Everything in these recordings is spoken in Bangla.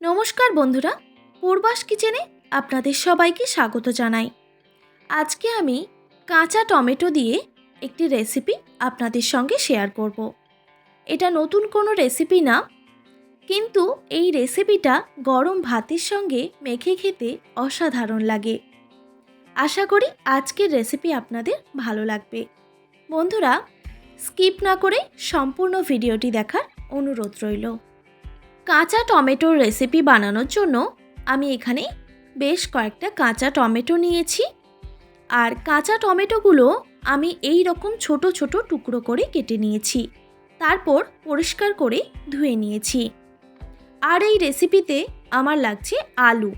নমস্কার বন্ধুরা, পূর্বাস কিচেনে আপনাদের সবাইকে স্বাগত জানাই। আজকে আমি কাঁচা টমেটো দিয়ে একটি রেসিপি আপনাদের সঙ্গে শেয়ার করব। এটা নতুন কোনো রেসিপি না, কিন্তু এই রেসিপিটা গরম ভাতের সঙ্গে মেখে খেতে অসাধারণ লাগে। আশা করি আজকের রেসিপি আপনাদের ভালো লাগবে। বন্ধুরা, স্কিপ না করে সম্পূর্ণ ভিডিওটি দেখার অনুরোধ রইল। কাঁচা টমেটোর রেসিপি বানানোর জন্য আমি এখানে বেশ কয়েকটা কাঁচা টমেটো নিয়েছি। আর কাঁচা টমেটোগুলো আমি এই রকম ছোট ছোট টুকরো করে কেটে নিয়েছি। তারপর পরিষ্কার করে ধুয়ে নিয়েছি। আর এই রেসিপিতে আমার লাগছে আলু।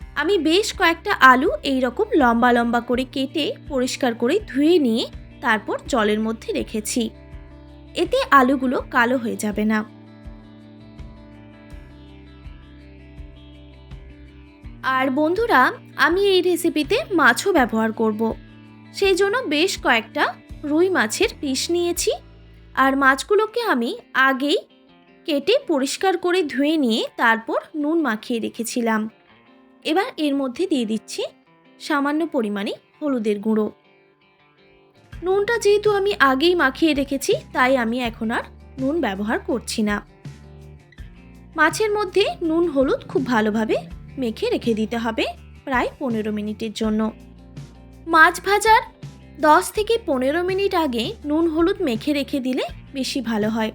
আমি বেশ কয়েকটা আলু এই রকম লম্বা লম্বা করে কেটে পরিষ্কার করে ধুয়ে নিয়ে তারপর জলের মধ্যে রেখেছি। এতে আলুগুলো কালো হয়ে যাবে না। আর বন্ধুরা, আমি এই রেসিপিতে মাছও ব্যবহার করব। সেই জন্য বেশ কয়েকটা রুই মাছের পিস নিয়েছি। আর মাছগুলোকে আমি আগেই কেটে পরিষ্কার করে ধুয়ে নিয়ে তারপর নুন মাখিয়ে রেখেছিলাম। এবার এর মধ্যে দিয়ে দিচ্ছি সামান্য পরিমাণে হলুদের গুঁড়ো। নুনটা যেহেতু আমি আগেই মাখিয়ে রেখেছি, তাই আমি এখন আর নুন ব্যবহার করছি না। মাছের মধ্যে নুন হলুদ খুব ভালোভাবে মেখে রেখে দিতে হবে প্রায় পনেরো মিনিটের জন্য। মাছ ভাজার দশ থেকে পনেরো মিনিট আগে নুন হলুদ মেখে রেখে দিলে বেশি ভালো হয়,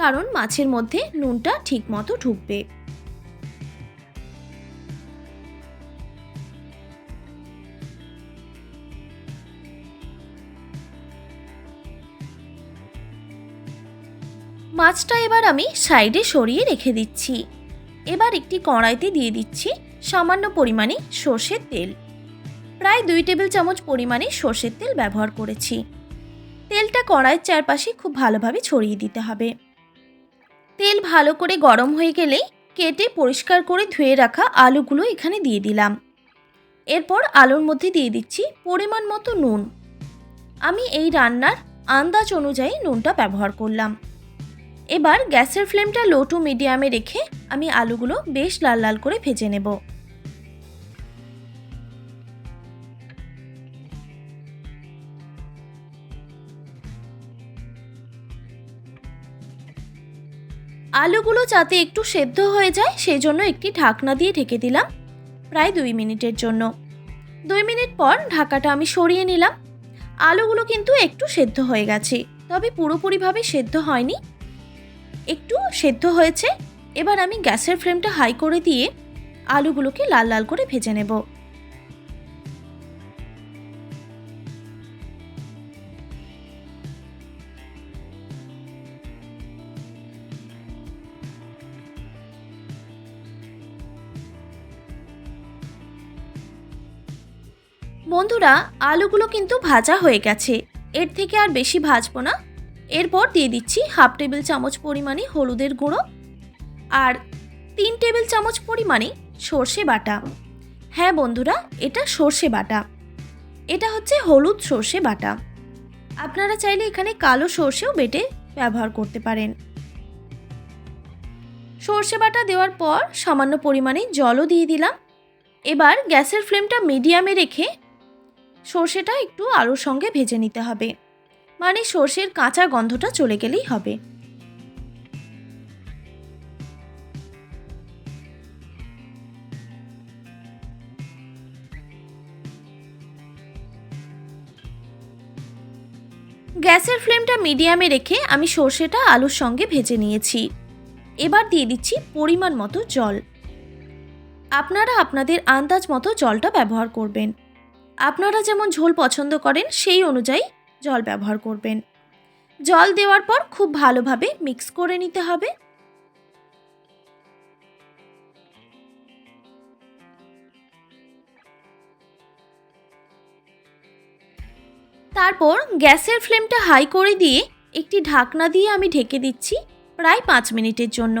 কারণ মাছের মধ্যে নুনটা ঠিকমতো ঢুকবে। মাছটা এবার আমি সাইডে সরিয়ে রেখে দিচ্ছি। এবার একটি কড়াইতে দিয়ে দিচ্ছি সামান্য পরিমাণে সর্ষের তেল। প্রায় দুই টেবিল চামচ পরিমাণে সর্ষের তেল ব্যবহার করেছি। তেলটা কড়াইয়ের চারপাশে খুব ভালোভাবে ছড়িয়ে দিতে হবে। তেল ভালো করে গরম হয়ে গেলেই কেটে পরিষ্কার করে ধুয়ে রাখা আলুগুলো এখানে দিয়ে দিলাম। এরপর আলুর মধ্যে দিয়ে দিচ্ছি পরিমাণ মতো নুন। আমি এই রান্নার আন্দাজ অনুযায়ী নুনটা ব্যবহার করলাম। এবার গ্যাসের ফ্লেমটা লো টু মিডিয়ামে রেখে আমি আলুগুলো বেশ লাল লাল করে ভেজে নেব। আলুগুলো যাতে একটু সেদ্ধ হয়ে যায় সেই জন্য একটি ঢাকনা দিয়ে ঢেকে দিলাম প্রায় দুই মিনিটের জন্য। দুই মিনিট পর ঢাকাটা আমি সরিয়ে নিলাম। আলুগুলো কিন্তু একটু সেদ্ধ হয়ে গেছে, তবে পুরোপুরিভাবে সেদ্ধ হয়নি। একটু সেদ্ধ হয়েছে, এবার আমি গ্যাসের ফ্লেমটা হাই করে দিয়ে আলুগুলোকে লাল লাল করে ভেজে নেব। বন্ধুরা, আলুগুলো কিন্তু ভাজা হয়ে গেছে। এর থেকে আর বেশি ভাজবো না। এরপর দিয়ে দিচ্ছি হাফ টেবিল চামচ পরিমাণে হলুদের গুঁড়ো আর তিন টেবিল চামচ পরিমাণে সর্ষে বাটা। হ্যাঁ বন্ধুরা, এটা সর্ষে বাটা। এটা হচ্ছে হলুদ সর্ষে বাটা। আপনারা চাইলে এখানে কালো সর্ষেও বেটে ব্যবহার করতে পারেন। সর্ষে বাটা দেওয়ার পর সামান্য পরিমাণে জলও দিয়ে দিলাম। এবার গ্যাসের ফ্লেমটা মিডিয়ামে রেখে সর্ষেটা একটু আলুর সঙ্গে ভেজে নিতে হবে। মানে সর্ষের কাঁচা গন্ধটা চলে গেলেই হবে। গ্যাসের ফ্লেমটা মিডিয়ামে রেখে আমি সর্ষেটা আলুর সঙ্গে ভেজে নিয়েছি। এবার দিয়ে দিচ্ছি পরিমাণ মতো জল। আপনারা আপনাদের আন্দাজ মতো জলটা ব্যবহার করবেন। আপনারা যেমন ঝোল পছন্দ করেন সেই অনুযায়ী জল ব্যবহার করবেন। জল দেওয়ার পর খুব ভালোভাবে মিক্স করে নিতে হবে। তারপর গ্যাসের ফ্লেমটা হাই করে দিয়ে একটি ঢাকনা দিয়ে আমি ঢেকে দিচ্ছি প্রায় পাঁচ মিনিটের জন্য।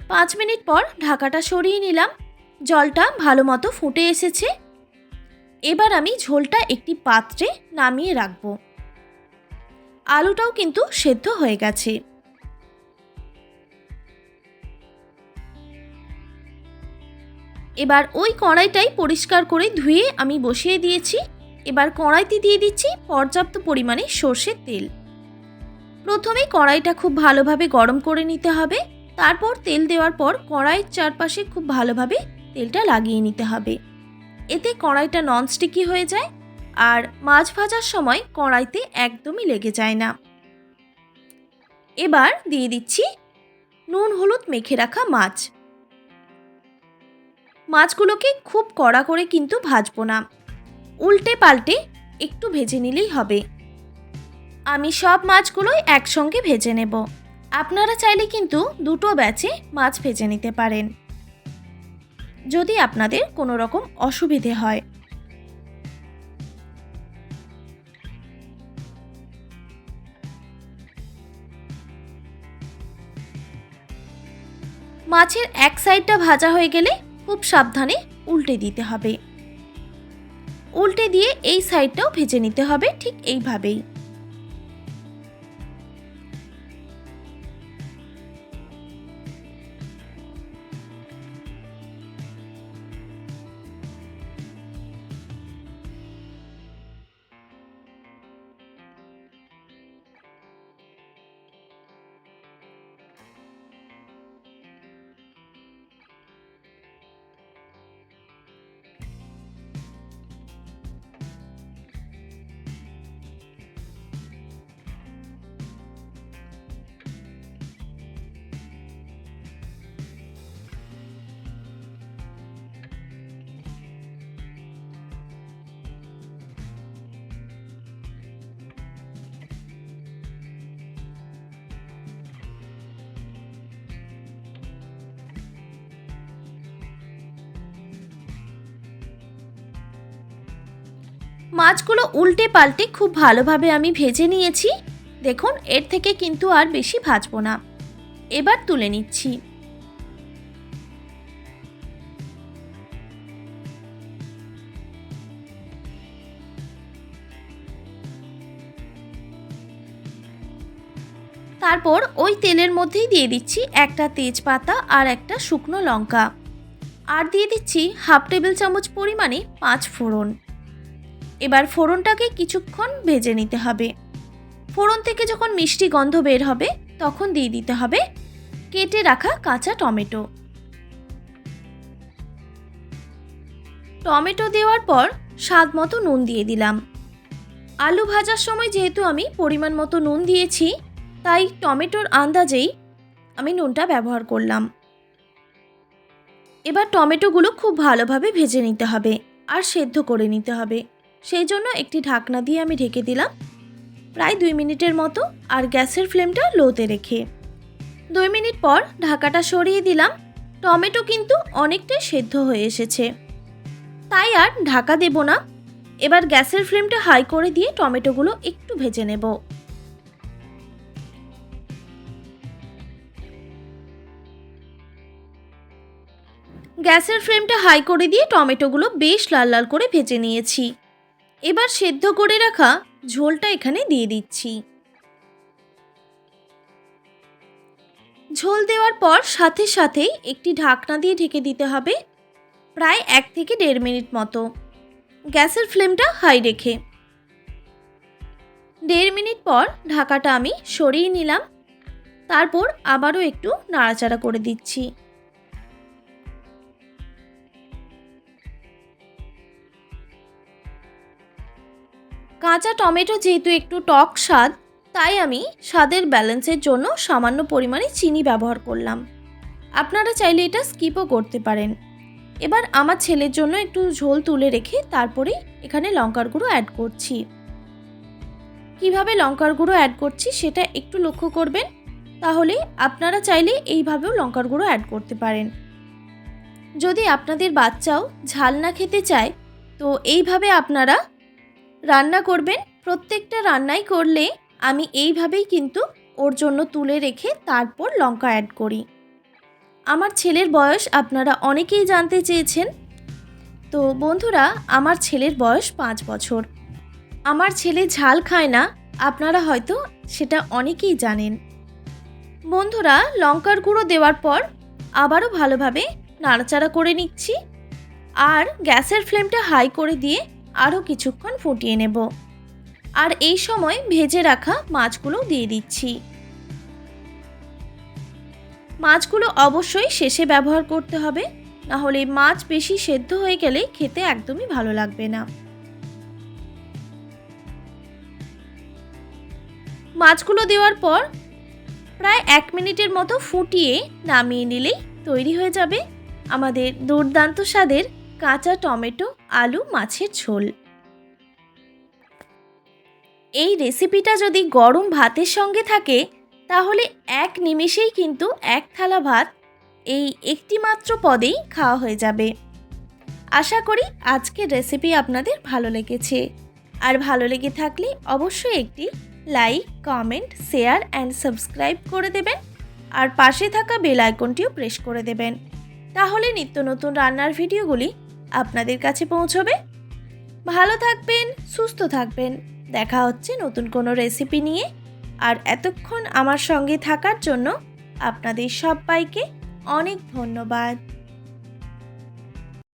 পাঁচ মিনিট পর ঢাকাটা সরিয়ে নিলাম। জলটা ভালো মতো ফুটে এসেছে। এবার আমি ঝোলটা একটি পাত্রে নামিয়ে রাখব। আলুটাও কিন্তু সেদ্ধ হয়ে গেছে। এবার ওই কড়াইটাই পরিষ্কার করে ধুয়ে আমি বসিয়ে দিয়েছি। এবার কড়াইতে দিয়ে দিচ্ছি পর্যাপ্ত পরিমাণে সর্ষের তেল। প্রথমে কড়াইটা খুব ভালোভাবে গরম করে নিতে হবে। তারপর তেল দেওয়ার পর কড়াইয়ের চারপাশে খুব ভালোভাবে তেলটা লাগিয়ে নিতে হবে। এতে কড়াইটা ননস্টিকি হয়ে যায় আর মাছ ভাজার সময় কড়াইতে একদমই লেগে যায় না। এবার দিয়ে দিচ্ছি নুন হলুদ মেখে রাখা মাছ। মাছগুলোকে খুব কড়া করে কিন্তু ভাজবো না। উল্টে পাল্টে একটু ভেজে নিলেই হবে। আমি সব মাছগুলোই একসঙ্গে ভেজে নেব। আপনারা চাইলে কিন্তু দুটো ব্যাচে মাছ ভেজে নিতে পারেন। যদি আপনাদের কোনো রকম অসুবিধে হয়। মাছের এক সাইডটা ভাজা হয়ে গেলে খুব সাবধানে উল্টে দিতে হবে। উল্টে দিয়ে এই সাইডটাও ভেজে নিতে হবে ঠিক এইভাবেই। মাছগুলো উল্টে পাল্টে খুব ভালোভাবে আমি ভেজে নিয়েছি। দেখুন, এর থেকে কিন্তু আর বেশি ভাজবো না। এবার তুলে নিচ্ছি। তারপর ওই তেলের মধ্যেই দিয়ে দিচ্ছি একটা তেজপাতা আর একটা শুকনো লঙ্কা। আর দিয়ে দিচ্ছি হাফ টেবিল চামচ পরিমাণে পাঁচ ফোড়ন। এবার ফোড়নটাকে কিছুক্ষণ ভেজে নিতে হবে। ফোড়ন থেকে যখন মিষ্টি গন্ধ বের হবে, তখন দিয়ে দিতে হবে কেটে রাখা কাঁচা টমেটো। টমেটো দেওয়ার পর স্বাদ মতো নুন দিয়ে দিলাম। আলু ভাজার সময় যেহেতু আমি পরিমাণ মতো নুন দিয়েছি, তাই টমেটোর আন্দাজেই আমি নুনটা ব্যবহার করলাম। এবার টমেটোগুলো খুব ভালোভাবে ভেজে নিতে হবে আর সেদ্ধ করে নিতে হবে। সেই জন্য একটি ঢাকনা দিয়ে আমি ঢেকে দিলাম, প্রায় দুই মিনিটের মতো, আর গ্যাসের ফ্লেমটা লোতে রেখে। দুই মিনিট পর ঢাকাটা সরিয়ে দিলাম, টমেটো কিন্তু অনেকটাই সেদ্ধ হয়ে এসেছে। তাই আর ঢাকা দেব না, এবার গ্যাসের ফ্লেমটা হাই করে দিয়ে টমেটোগুলো একটু ভেজে নেব। গ্যাসের ফ্লেমটা হাই করে দিয়ে টমেটোগুলো বেশ লাল লাল করে ভেজে নিয়েছি। এবার সেদ্ধ করে রাখা ঝোলটা এখানে দিয়ে দিচ্ছি। ঝোল দেওয়ার পর সাথে সাথেই একটি ঢাকনা দিয়ে ঢেকে দিতে হবে প্রায় এক থেকে দেড় মিনিট মতো। গ্যাসের ফ্লেমটা হাই রেখে। দেড় মিনিট পর ঢাকাটা আমি সরিয়ে নিলাম। তারপর আবারও একটু নাড়াচাড়া করে দিচ্ছি। কাঁচা টমেটো যেহেতু একটু টক স্বাদ, তাই আমি স্বাদের ব্যালেন্সের জন্য সামান্য পরিমাণে চিনি ব্যবহার করলাম। আপনারা চাইলে এটা স্কিপও করতে পারেন। এবার আমার ছেলের জন্য একটু ঝোল তুলে রেখে তারপরে এখানে লঙ্কার গুঁড়ো অ্যাড করছি। কীভাবে লঙ্কার গুঁড়ো অ্যাড করছি সেটা একটু লক্ষ্য করবেন? তাহলে আপনারা চাইলে এইভাবেও লঙ্কার গুঁড়ো অ্যাড করতে পারেন। যদি আপনাদের বাচ্চাও ঝাল না খেতে চায়, তো এইভাবে আপনারা রান্না করবেন? প্রত্যেকটা রান্নাই করলে আমি এইভাবেই কিন্তু ওর জন্য তুলে রেখে তারপর লঙ্কা অ্যাড করি। আমার ছেলের বয়স আপনারা অনেকেই জানতে চেয়েছেন। তো বন্ধুরা, আমার ছেলের বয়স পাঁচ বছর। আমার ছেলে ঝাল খায় না, আপনারা হয়তো সেটা অনেকেই জানেন। বন্ধুরা, লঙ্কার গুঁড়ো দেওয়ার পর আবারও ভালোভাবে নাড়াচাড়া করে নিচ্ছি। আর গ্যাসের ফ্লেমটা হাই করে দিয়ে আরও কিছুক্ষণ ফুটিয়ে নেব। আর এই সময় ভেজে রাখা মাছগুলো দিয়ে দিচ্ছি। মাছগুলো অবশ্যই শেষে ব্যবহার করতে হবে নাহলে মাছ বেশি সেদ্ধ হয়ে গেলে খেতে একদমই ভালো লাগবে না। মাছগুলো দেওয়ার পর প্রায় এক মিনিটের মতো ফুটিয়ে নামিয়ে নিলেই তৈরি হয়ে যাবে আমাদের দুর্দান্ত স্বাদের কাঁচা টমেটো, আলু, মাছের ঝোল। এই রেসিপিটা যদি গরম ভাতের সঙ্গে থাকে, তাহলে এক নিমেষেই কিন্তু এক থালা ভাত এই একটি মাত্র পদেই খাওয়া হয়ে যাবে। আশা করি আজকের রেসিপি আপনাদের ভালো লেগেছে। আর ভালো লেগে থাকলে অবশ্যই একটি like, comment, share and subscribe করে দেবেন। আর পাশে থাকা বেল আইকনটিও প্রেস করে দেবেন। তাহলে নিত্য নতুন রান্নার ভিডিওগুলি আপনাদের কাছে পৌঁছবে। ভালো থাকবেন, সুস্থ থাকবেন। দেখা হচ্ছে নতুন কোনো রেসিপি নিয়ে। আর এতক্ষণ আমার সঙ্গে থাকার জন্য আপনাদের সবাইকে অনেক ধন্যবাদ।